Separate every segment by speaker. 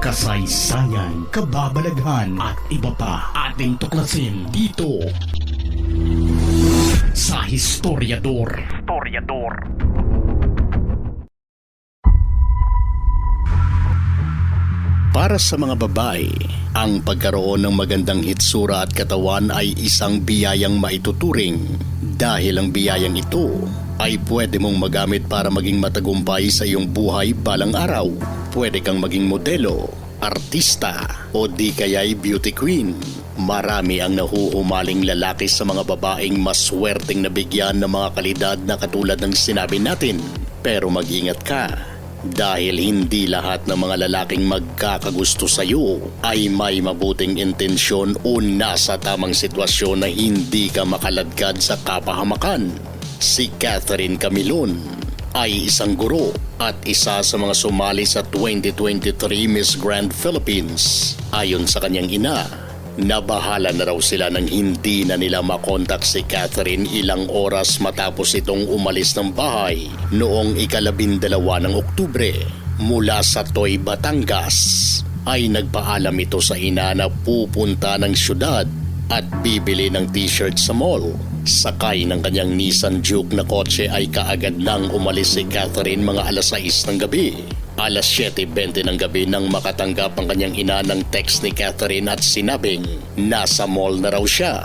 Speaker 1: kasaysayan, kababalaghan at iba pa ating tuklasin dito sa Historiador. Historiador. Para sa mga babae, ang pagkaroon ng magandang hitsura at katawan ay isang biyayang maituturing dahil ang biyayang ito ay pwede mong magamit para maging matagumpay sa iyong buhay balang araw. Pwede kang maging modelo, artista o di kaya'y beauty queen. Marami ang nahuhumaling lalaki sa mga babaeng maswerteng nabigyan ng mga kalidad na katulad ng sinabi natin. Pero mag-ingat ka dahil hindi lahat ng mga lalaking magkakagusto sa iyo ay may mabuting intensyon o nasa tamang sitwasyon na hindi ka makaladkad sa kapahamakan. Si Catherine Camilon ay isang guro at isa sa mga sumali sa 2023 Miss Grand Philippines. Ayon sa kanyang ina, Nabahala na raw sila nang hindi na nila makontak si Catherine ilang oras matapos itong umalis ng bahay noong ikalabindalawa ng Oktubre mula sa Toy, Batangas. Ay nagpaalam ito sa ina na pupunta ng syudad at bibili ng t-shirt sa mall. Sakay ng kanyang Nissan Juke na kotse ay kaagad nang umalis si Catherine mga alas 6 ng gabi. Alas 7.20 ng gabi nang makatanggap ang kanyang ina ng text ni Catherine at sinabing nasa mall na raw siya.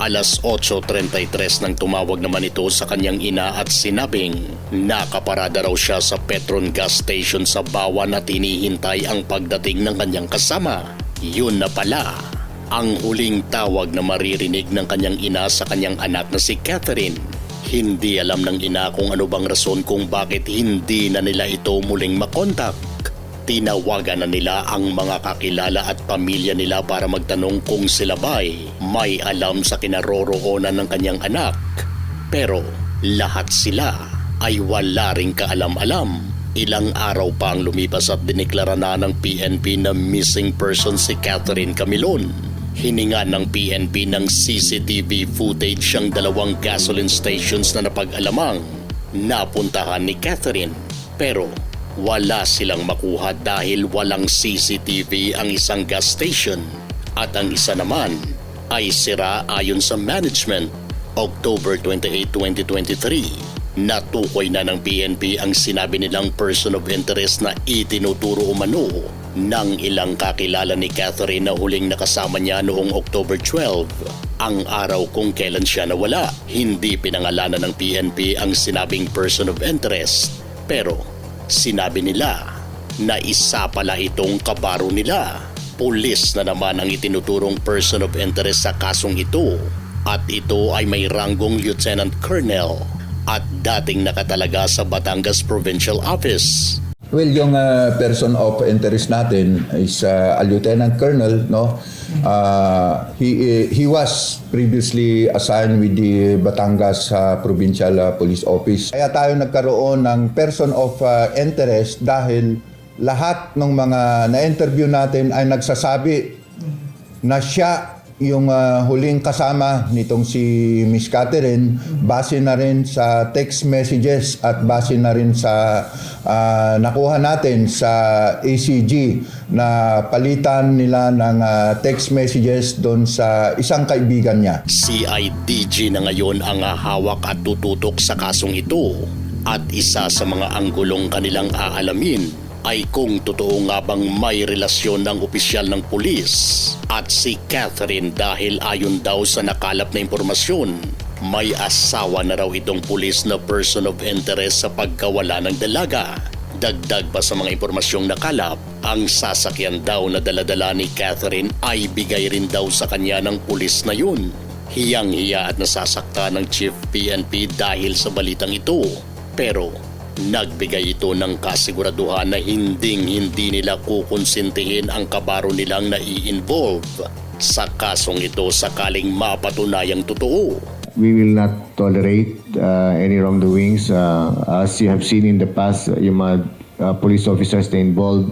Speaker 1: Alas 8.33 nang tumawag naman ito sa kanyang ina at sinabing nakaparada raw siya sa Petron gas station sa Bawan at hinihintay ang pagdating ng kanyang kasama. Yun na pala ang huling tawag na maririnig ng kanyang ina sa kanyang anak na si Catherine. Hindi alam ng ina kung ano bang rason kung bakit hindi na nila ito muling makontak. Tinawagan na nila ang mga kakilala at pamilya nila para magtanong kung sila ba'y may alam sa kinaroroonan ng kanyang anak. Pero lahat sila ay wala ring kaalam-alam. Ilang araw pa ang lumipas at diniklara na ng PNP na missing person si Catherine Camilon. Hininga ng PNP ng CCTV footage ang dalawang gasoline stations na napag-alamang napuntahan ni Catherine. Pero wala silang makuha dahil walang CCTV ang isang gas station at ang isa naman ay sira ayon sa management. October 28, 2023, natukoy na ng PNP ang sinabi nilang person of interest na itinuturo umano ng ilang kakilala ni Catherine na huling nakasama niya noong October 12, ang araw kung kailan siya nawala. Hindi pinangalanan ng PNP ang sinabing person of interest, pero sinabi nila na isa pala itong kabaro nila. Pulis na naman ang itinuturong person of interest sa kasong ito at ito ay may ranggong Lieutenant Colonel at dating nakatalaga sa Batangas Provincial Office.
Speaker 2: Well, yung uh, person of interest natin is uh, a lieutenant colonel, no? Uh, he he was previously assigned with the Batangas uh, Provincial uh, Police Office. Kaya tayo nagkaroon ng person of uh, interest dahil lahat ng mga na-interview natin ay nagsasabi na siya yung uh, huling kasama nitong si Miss Catherine base na rin sa text messages at base na rin sa uh, nakuha natin sa ACG na palitan nila ng uh, text messages doon sa isang kaibigan niya.
Speaker 1: CIDG na ngayon ang hawak at tututok sa kasong ito at isa sa mga anggulong kanilang aalamin ay kung totoo nga bang may relasyon ng opisyal ng pulis at si Catherine dahil ayon daw sa nakalap na impormasyon may asawa na raw itong pulis na person of interest sa pagkawala ng dalaga. Dagdag pa sa mga impormasyong nakalap, ang sasakyan daw na daladala ni Catherine ay bigay rin daw sa kanya ng pulis na yun. Hiyang-hiya at nasasakta ng Chief PNP dahil sa balitang ito. Pero Nagbigay ito ng kasiguraduhan na hinding-hindi nila kukonsintihin ang kabaro nilang nai-involve sa kasong ito sakaling mapatunayang totoo.
Speaker 3: We will not tolerate uh, any wrongdoings. Uh, as you have seen in the past, yung mga uh, police officers na involved,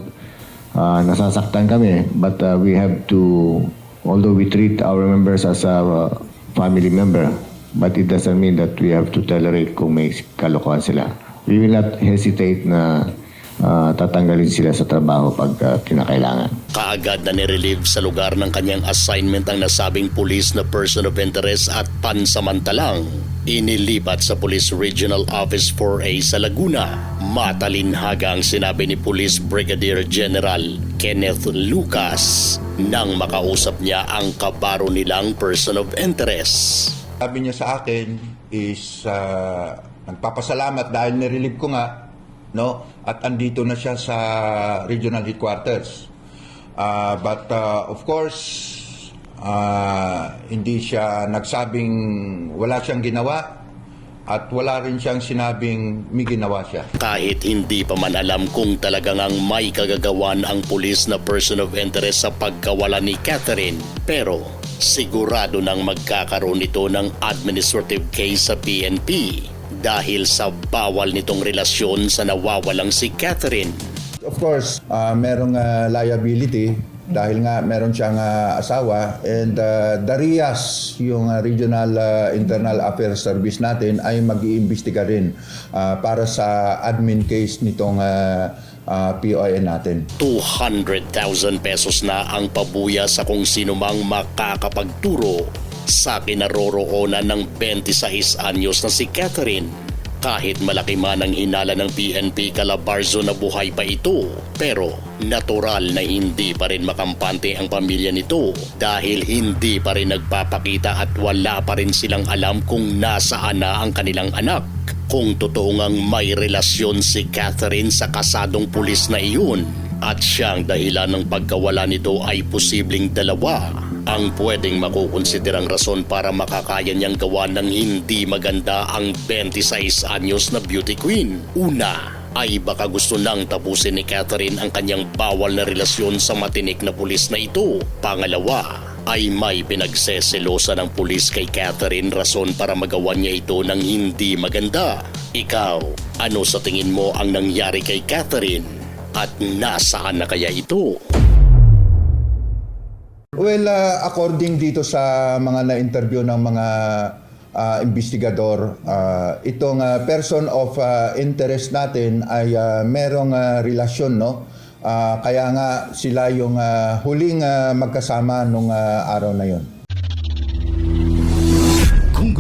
Speaker 3: uh, nasasaktan kami. But uh, we have to, although we treat our members as a uh, family member, but it doesn't mean that we have to tolerate kung may kalokohan sila. We will not hesitate na ah, tatanggalin sila sa trabaho pag ah, kinakailangan.
Speaker 1: Kaagad na nirelieve sa lugar ng kanyang assignment ang nasabing pulis na person of interest at pansamantalang inilipat sa Police Regional Office 4A sa Laguna. Matalinhaga ang sinabi ni Police Brigadier General Kenneth Lucas nang makausap niya ang kabaro nilang person of interest.
Speaker 2: Sabi niya sa akin is uh, nagpapasalamat dahil nirelieve ko nga no at andito na siya sa regional headquarters. Uh, but uh, of course uh, hindi siya nagsabing wala siyang ginawa at wala rin siyang sinabing may ginawa siya.
Speaker 1: Kahit hindi pa man alam kung talagang ang may kagagawan ang pulis na person of interest sa pagkawala ni Catherine. Pero sigurado nang magkakaroon ito ng administrative case sa PNP dahil sa bawal nitong relasyon sa nawawalang si Catherine.
Speaker 2: Of course, uh, merong uh, liability dahil nga meron siyang uh, asawa and uh, the RIAS, yung uh, Regional uh, Internal Affairs Service natin ay mag-iimbestiga rin uh, para sa admin case nitong uh, uh, PON natin.
Speaker 1: 200,000 pesos na ang pabuya sa kung sino mang makakapagturo sa kinaroroonan ng 26 anyos na si Catherine. Kahit malaki man ang hinala ng PNP Calabarzo na buhay pa ito, pero natural na hindi pa rin makampante ang pamilya nito dahil hindi pa rin nagpapakita at wala pa rin silang alam kung nasaan na ang kanilang anak. Kung totoo ngang may relasyon si Catherine sa kasadong pulis na iyon at siyang dahilan ng pagkawala nito ay posibleng dalawa ang pwedeng makukonsiderang rason para makakaya niyang gawa ng hindi maganda ang 26 anyos na beauty queen. Una, ay baka gusto nang tapusin ni Catherine ang kanyang bawal na relasyon sa matinik na pulis na ito. Pangalawa, ay may pinagseselosa ng pulis kay Catherine rason para magawa niya ito ng hindi maganda. Ikaw, ano sa tingin mo ang nangyari kay Catherine? At nasaan na kaya ito?
Speaker 2: Well, uh, according dito sa mga na-interview ng mga uh, investigador, uh, itong uh, person of uh, interest natin ay uh, merong uh, relasyon, no? Uh, kaya nga sila yung uh, huling uh, magkasama nung uh, araw na yon.